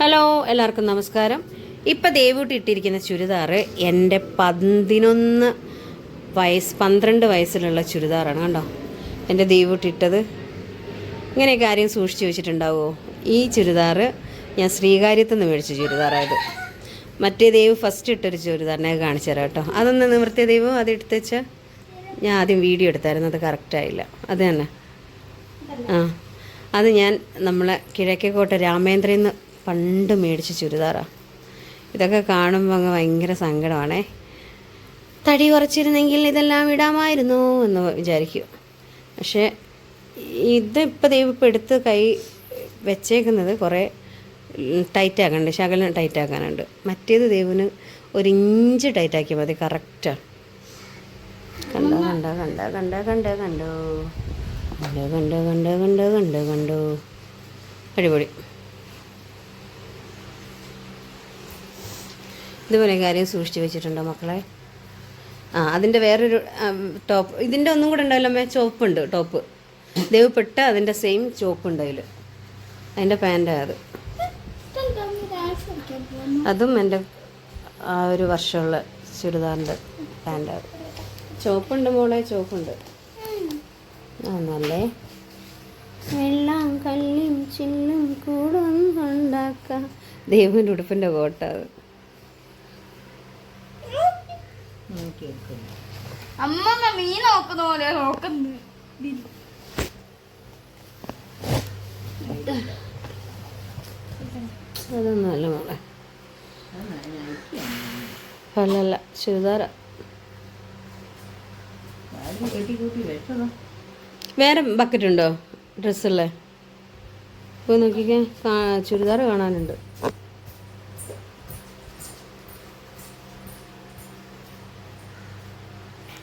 Hello എല്ലാവർക്കും നമസ്കാരം. ഇപ്പം ദേവൂട്ടി ഇട്ടിരിക്കുന്ന ചുരിദാർ എന്റെ പതിനൊന്ന് വയസ്സ് പന്ത്രണ്ട് വയസ്സിലുള്ള ചുരിദാറാണ് കണ്ടോ? എന്റെ ദേവൂട്ടി ഇട്ടത്. ഇങ്ങനെയൊക്കെ ആരെയും സൂക്ഷിച്ച് വെച്ചിട്ടുണ്ടാവുമോ ഈ ചുരിദാറ് ഞാൻ ശ്രീകാര്യത്തു നിന്ന് മേടിച്ച ചുരിദാറായത്. മറ്റേ ദൈവ് ഫസ്റ്റ് ഇട്ടൊരു ചുരിദാറിനെ കാണിച്ചു തരാം കേട്ടോ. അതൊന്ന് നിവർത്തിയ ദൈവം അത് എടുത്ത് വെച്ചാൽ ഞാൻ ആദ്യം വീഡിയോ എടുത്തായിരുന്നു. അത് കറക്റ്റായില്ല അത് തന്നെ. ആ അത് ഞാൻ നമ്മളെ കിഴക്കേക്കോട്ട രാമേന്ദ്രയിൽ നിന്ന് പണ്ട് മേടിച്ച ചുരിദാറാണ് ഇതൊക്കെ കാണുമ്പോൾ അങ്ങ് ഭയങ്കര സങ്കടമാണേ. തടി കുറച്ചിരുന്നെങ്കിൽ ഇതെല്ലാം ഇടാമായിരുന്നു എന്ന് വിചാരിക്കും. പക്ഷേ ഇതിപ്പോൾ ദൈവം എടുത്ത് കൈ വെച്ചേക്കുന്നത് കുറേ ടൈറ്റ് ആക്കാനുണ്ട് ശകലം ടൈറ്റ് ആക്കാനുണ്ട് മറ്റേത് ദൈവന് ഒരു ഇഞ്ച് ടൈറ്റ് ആക്കിയാൽ മതി കറക്റ്റാണ് കണ്ടോ കണ്ടോ കണ്ടോ കണ്ടോ കണ്ടോ കണ്ടോ കണ്ടോ. കണ്ടോ കണ്ടോ കണ്ടോ കണ്ടോ കണ്ടോ. അടിപൊളി. ഇതുപോലെ കാര്യം സൂക്ഷിച്ച് വെച്ചിട്ടുണ്ടോ മക്കളെ? ആ അതിന്റെ വേറൊരു ടോപ്പ് ഇതിന്റെ ഒന്നും കൂടെ ഉണ്ടാവില്ല ചുവപ്പുണ്ട് ടോപ്പ് ദേവപ്പെട്ട അതിന്റെ സെയിം ചുവപ്പുണ്ട് അതിൽ അതിന്റെ പാന്റ് അത്. അതും എന്റെ ആ ഒരു വർഷമുള്ള ചുരിദാറിന്റെ പാന്റാണ് ചുവപ്പുണ്ട് മോളെ ചുവപ്പുണ്ട്. ആ നല്ലേ? വെള്ളം കല്ലും ചില്ലും കൂടും ഉണ്ടാക്കാം ദൈവന്റെ ഉടുപ്പിന്റെ കോട്ട അത് അമ്മ മീൻ നോക്കുന്ന പോലെ നോക്കുന്നു. അതൊന്നും അല്ല മോളെ. അല്ലല്ല ചുരിദാര വേറെ ബക്കറ്റ് ഉണ്ടോ ഡ്രസ്സല്ലേ പോയി നോക്കിക്കേ. ചുരിദാർ കാണാനുണ്ട്.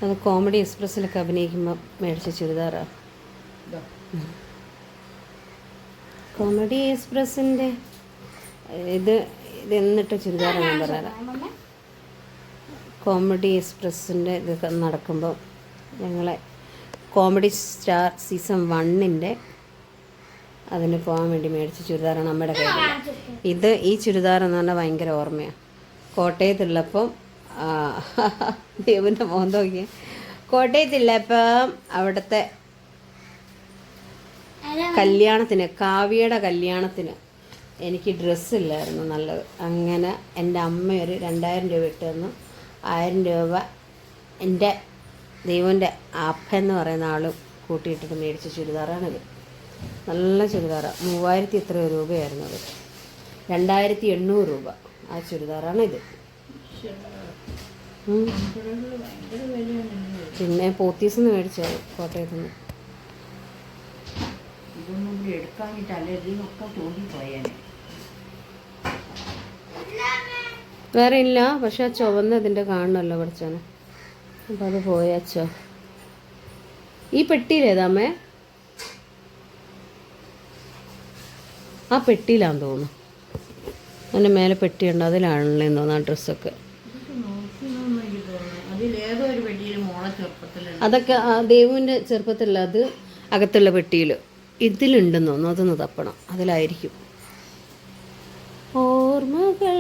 അത് കോമഡി എക്സ്പ്രസ്സിലൊക്കെ അഭിനയിക്കുമ്പോൾ മേടിച്ച ചുരിദാറാ. കോമഡി എക്സ്പ്രസ്സിന്റെ ഇത് ഇത് എന്നിട്ട് ചുരിദാറാണ് ഞാൻ പറയാറ് കോമഡി എക്സ്പ്രസ്സിന്റെ ഇത് നടക്കുമ്പോൾ ഞങ്ങളെ കോമഡി സ്റ്റാർ സീസൺ വണ്ണിന്റെ അതിന് പോകാൻ വേണ്ടി മേടിച്ച ചുരിദാറാണ് നമ്മുടെ കയ്യിൽ ഇത് ഈ ചുരിദാർ എന്ന് പറഞ്ഞാൽ ഭയങ്കര ഓർമ്മയാണ് കോട്ടയത്തുള്ളപ്പം ദേവന്റെ മോൻ കോട്ടയത്തില്ല ഇപ്പം അവിടുത്തെ കല്യാണത്തിന് കാവ്യയുടെ കല്യാണത്തിന് എനിക്ക് ഡ്രസ്സില്ലായിരുന്നു നല്ലത്. അങ്ങനെ എന്റെ അമ്മ ഒരു രണ്ടായിരം രൂപ ഇട്ട് തന്നു ആയിരം രൂപ എന്റെ ദൈവന്റെ അപ്പ എന്ന് പറയുന്ന ആൾ കൂട്ടിയിട്ടിട്ട് മേടിച്ച ചുരിദാറാണിത് നല്ല ചുരിദാറാണ് മൂവായിരത്തി എത്ര രൂപയായിരുന്നു അത്. രണ്ടായിരത്തി എണ്ണൂറ് രൂപ ആ ചുരിദാറാണിത്. പിന്നെ പോത്തീസ് നിന്ന് മേടിച്ചത് കോട്ടയത്ത് നിന്ന് ഇതൊന്നും കൂടി എടുക്കാനിട്ടല്ല ഇതിനൊക്കെ വേറെ ഇല്ല പക്ഷെ ആ ചുവന്ന ഇതിന്റെ കാണണമല്ലോ പഠിച്ചാണ് അപ്പം അത് പോയച്ചോ ഈ പെട്ടിയിലേതാമേ ആ പെട്ടിയിലാന്ന് തോന്നുന്നു. അതിന്റെ മേലെ പെട്ടിയുണ്ട് അതിലാണല്ലോ തോന്നുന്നു ആ ഡ്രസ്സൊക്കെ അതിലേതോ ഒരു വെടിയിൽ മോളെ ചെറുപ്പത്തിലുണ്ട് അതൊക്കെ ആ ദേവുവിന്റെ ചെറുപ്പത്തിലുള്ള അത് അകത്തുള്ള പെട്ടിയിൽ ഇതിലുണ്ടെന്ന് തോന്നുന്നു. അതൊന്ന് തപ്പണം. അതിലായിരിക്കും. ഓർമ്മകൾ.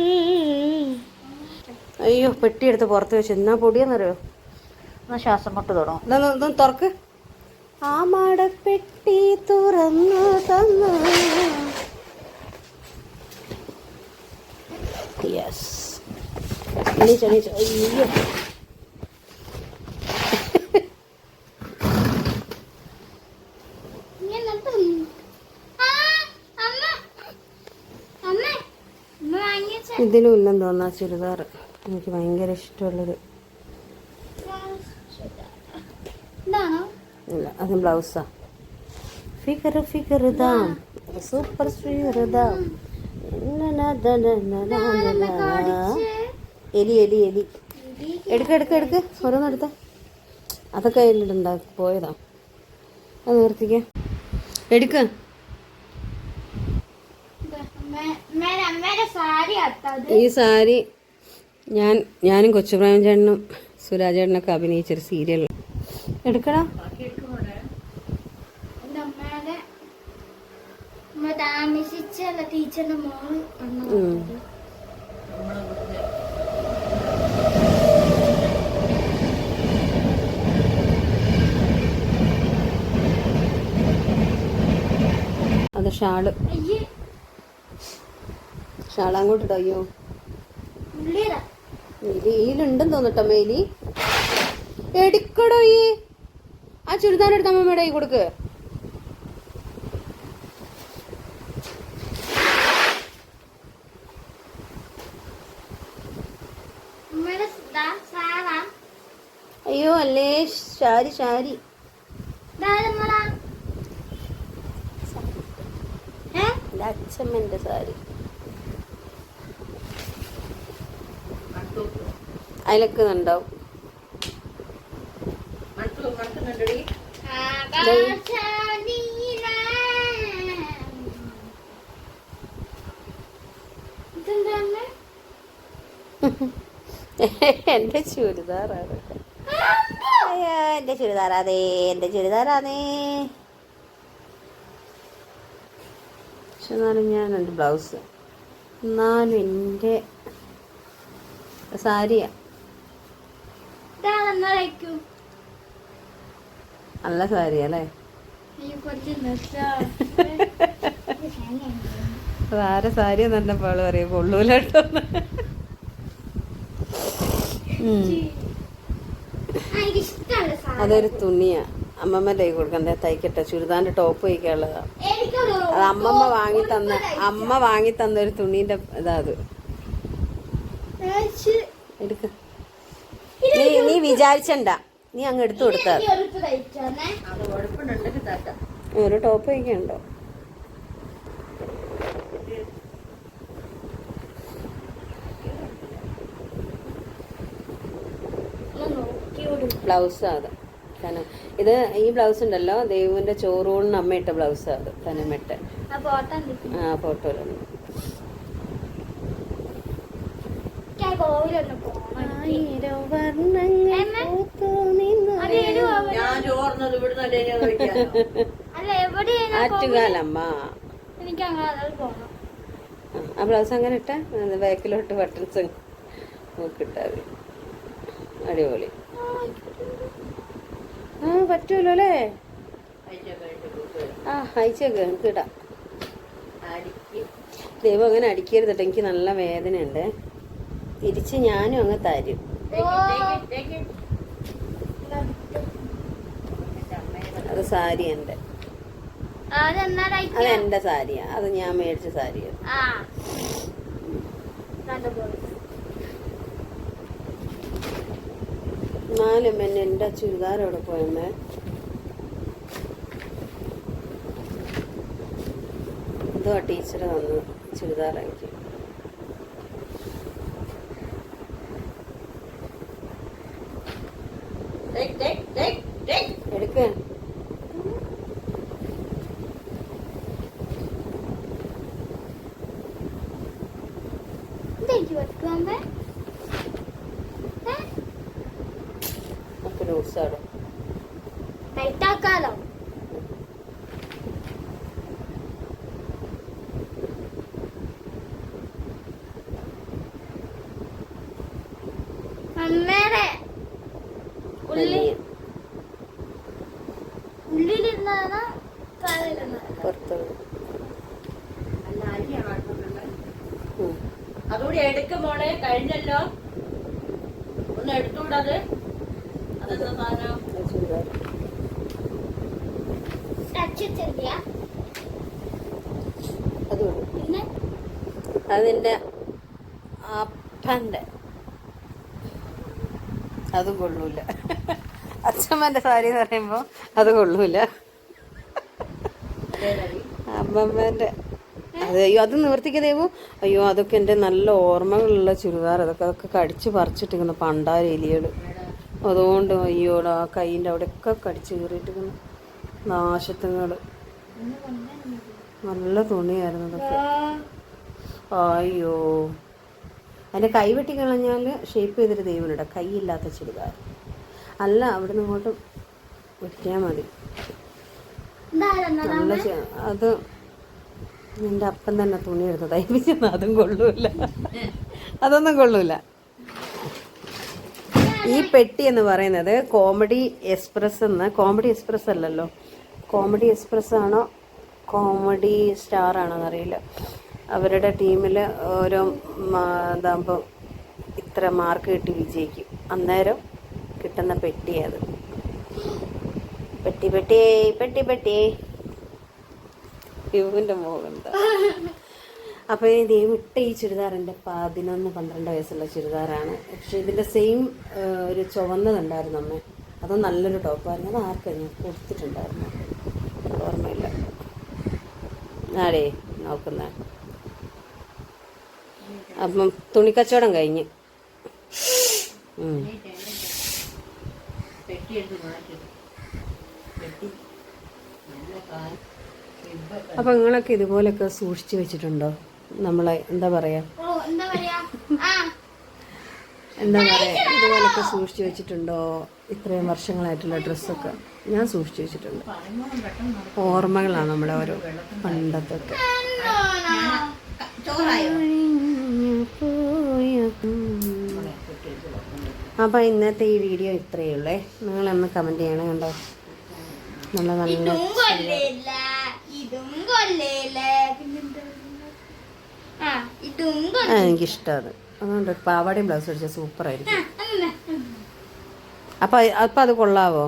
അയ്യോ പെട്ടി എടുത്ത് പുറത്ത് വെച്ച്. എന്നാ പൊടിയെന്നറിയോ? എന്നാ ശ്വാസം മുട്ട് തുടങ്ങും തുറക്ക്. ആ മടപ്പെട്ടി തുറന്നു തന്നു. യെസ് അയ്യോ. ഇതിലും ഇല്ലെന്ന് തോന്നുന്നു ആ ചുരിദാർ. എനിക്ക് ഭയങ്കര ഇഷ്ടമുള്ളൊരു ഇല്ല അത് ബ്ലൗസാ. ഫിഗർ ഫിഗർ ദാം സൂപ്പർ ഫിഗർ ദാം എലി എലി എലി. എടുക്ക എടുക്ക എടുക്ക. ഓരോന്നെടുത്ത അതൊക്കെ അതിലിട്ടുണ്ടാ പോയതാ. അത് നിർത്തിക്ക. എടുക്ക. ഈ സാരി ഞാൻ ഞാനും കൊച്ചുപ്രായം ചേട്ടനും സുരാജേട്ടനൊക്കെ അഭിനയിച്ചൊരു സീരിയൽ. എടുക്കടാ. താമസിച്ചുള്ള ടീച്ചറിന്റെ മോൾ ഉം. അത് ഷാൾ. ഷാൾ അങ്ങോട്ട് ഇട്ടോ അയ്യോ മെലിയിലുണ്ടെന്ന് തോന്നിട്ടോ മെയിലി എടുക്കടോ ഈ. ആ ചുരിദാർ എടുത്ത അമ്മമ്മയുടെ കൈ കൊടുക്ക്. അയ്യോ അല്ലേ? ഷാരി ഷാരി അച്ഛമ്മന്റെ സാരി. ഇതെന്താണ്? എന്റെ ചുരിദാറാണ്. അയ്യോ എന്റെ ചുരിദാറാതേ എന്റെ ചുരിദാറാതേ പക്ഷെ എന്നാലും ഞാൻ എന്റെ ബ്ലൗസ്. എന്നാലും എന്റെ സാരിയാ. നല്ല സാരി അല്ലേ? അതാരെ സാരി തന്നെ പാൾ പറയും. കൊള്ളൂല കേട്ടോ. ഉം. എനിക്ക് ഇഷ്ടമുള്ള അതൊരു തുണിയാ. അമ്മമ്മന്റെ കൈ കൊടുക്കണ്ടേ? തയ്ക്കട്ടെ. ചുരിദാറിന്റെ ടോപ്പ് തയ്ക്കാനുള്ളതാ. അത് അമ്മമ്മ വാങ്ങി തന്ന അമ്മ വാങ്ങി തന്ന ഒരു തുണീന്റെ ഇതാ അത്. എടുക്ക. നീ നീ വിചാരിച്ചണ്ട. നീ അങ്ങ് എടുത്തു കൊടുത്താ ഒരു ടോപ്പ് ബ്ലൗസ് നോക്കിയോടും ബ്ലൗസാ അത്. കാരണം ഇത് ഈ ബ്ലൗസ് ഉണ്ടല്ലോ ദേവുവിന്റെ ചോറൂണിന് അമ്മയിട്ട ബ്ലൗസ് അത് തനമിട്ട്. ആ ഫോട്ടോ നിൽക്കും ആ ഫോട്ടോയിലുണ്ട് ഞാൻ കോവിലൊന്ന് പോകണം അത് ഏത് കോവിലാ? ഞാൻ ചോർന്നത് ഇവിടുന്ന് അല്ലേ കഴിക്കാനോ അല്ല എവിടെയാണ് ആ കോവിൽ? ആറ്റുകാലമ്മ. ആ, ബ്ലൗസ് അങ്ങനെ ഇട്ട ബാക്കിലോട്ട് ബട്ടൺസ് നോക്കിട്ടാ അടിപൊളി. ആ പറ്റൂലോ അല്ലേ ആ അയച്ചേക്ക് എനിക്ക് ഇടാം അടിക്ക്. ദൈവം അങ്ങനെ അടിക്കരുത് കേട്ടോ. എനിക്ക് നല്ല വേദനയുണ്ട്. തിരിച്ച് ഞാനും അങ്ങ് തരും. അത് സാരി അതെന്നാ അത് എന്റെ സാരിയാ. അത് ഞാൻ മേടിച്ച സാരിയാ. എന്നാലും എന്നെ എന്റെ ചുരിദാർ എവിടെ പോയമ്മേ എന്തോ ടീച്ചർ തന്നു ചുരിദാർ എനിക്ക് Take, take. അതുകൂടി എടുക്കും മോളെ കഴിഞ്ഞല്ലോ. ഒന്ന് എടുത്തുകൂടത് അതെന്താ സാധനം? ആ ചുരിദാർ അത് പിന്നെ? അതിന്റെ അപ്പന്റെ. അതും കൊള്ളൂല. അച്ഛമ്മന്റെ സാരി എന്ന് പറയുമ്പോൾ അത് കൊള്ളൂല. അമ്മമ്മന്റെ അമ്മമ്മേന്റെ അയ്യോ അത് നിവർത്തിക്ക ദൈവം. അയ്യോ അതൊക്കെ എന്റെ നല്ല ഓർമ്മകളുള്ള ചുരിദാർ. അതൊക്കെ അതൊക്കെ കടിച്ച് പറിച്ചിട്ടിരിക്കുന്നു പണ്ടാര എലികൾ അതുകൊണ്ട് അയ്യോടാ കൈയിന്റെ അവിടെയൊക്കെ കടിച്ച് കയറിയിട്ടിരിക്കുന്നു നാശത്തുങ്ങൾ നല്ല തുണിയായിരുന്നു അതൊക്കെ. അയ്യോ. അതിന്റെ കൈ വെട്ടി കളഞ്ഞാൽ ഷേപ്പ് ചെയ്തിട്ട് ദൈവനുണ്ട് കൈയില്ലാത്ത ചുരിദാർ. അല്ല അവിടെ നിന്ന് ഇങ്ങോട്ട് വെട്ടിയാൽ മതി. നല്ല അത് എന്റെ അപ്പൻ തന്നെ തുണി എടുത്ത് തയ്പ്പിച്ചെന്ന് അതും കൊള്ളൂല. അതൊന്നും കൊള്ളൂല. ഈ പെട്ടി എന്ന് പറയുന്നത് കോമഡി എക്സ്പ്രസ് എന്ന് കോമഡി എക്സ്പ്രസ് അല്ലല്ലോ. കോമഡി എക്സ്പ്രസ് ആണോ കോമഡി സ്റ്റാർ ആണോ എന്നറിയില്ല. അവരുടെ ടീമിൽ ഓരോ ഇതാകുമ്പോൾ ഇത്ര മാർക്ക് കിട്ടി വിജയിക്കും. അന്നേരം കിട്ടുന്ന പെട്ടിയത് പെട്ടി പെട്ടി പെട്ടി പെട്ടി. മോഹം അപ്പൊ അപ്പോൾ ഈ ദൈവം ഈ ചുരിദാർ എന്റെ പതിനൊന്ന് പന്ത്രണ്ട് വയസ്സുള്ള ചുരിദാറാണ്. പക്ഷെ ഇതിന്റെ സെയിം ഒരു ചുവന്നതുണ്ടായിരുന്നു അമ്മേ. അത് നല്ലൊരു ടോപ്പായിരുന്നു അത് ആർക്കും ഞാൻ കൊടുത്തിട്ടുണ്ടായിരുന്നു? ഓർമ്മയില്ല. ആടേ നോക്കുന്ന. അപ്പം തുണിക്കച്ചവടം കഴിഞ്ഞ്. ഉം. പെട്ടി എടുത്ത് മാറ്റി. പെട്ടി. നല്ല കാൽ ഇപ്പൊ അപ്പം നിങ്ങളൊക്കെ ഇതുപോലൊക്കെ സൂക്ഷിച്ചു വെച്ചിട്ടുണ്ടോ? നമ്മളെ എന്താ പറയുക എന്താ പറയാ? എന്താ പറയുക ഇതുപോലൊക്കെ സൂക്ഷിച്ചു വെച്ചിട്ടുണ്ടോ? ഇത്രയും വർഷങ്ങളായിട്ടുള്ള ഡ്രസ്സൊക്കെ ഞാൻ സൂക്ഷിച്ചു വെച്ചിട്ടുണ്ട്. ഓർമ്മകളാണ് നമ്മുടെ ഓരോ പണ്ടത്തൊക്കെ. അപ്പൊ അപ്പം ഇന്നത്തെ ഈ വീഡിയോ ഇത്രയേ ഉള്ളേ. നിങ്ങളൊന്ന് കമന്റ് ചെയ്യണേ കണ്ടോ? നല്ല നല്ല അത് അതുകൊണ്ട് പാവാടയും ബ്ലൗസ് അടിച്ചാൽ സൂപ്പറായിരിക്കും. അപ്പം അപ്പം അത് കൊള്ളാവോ?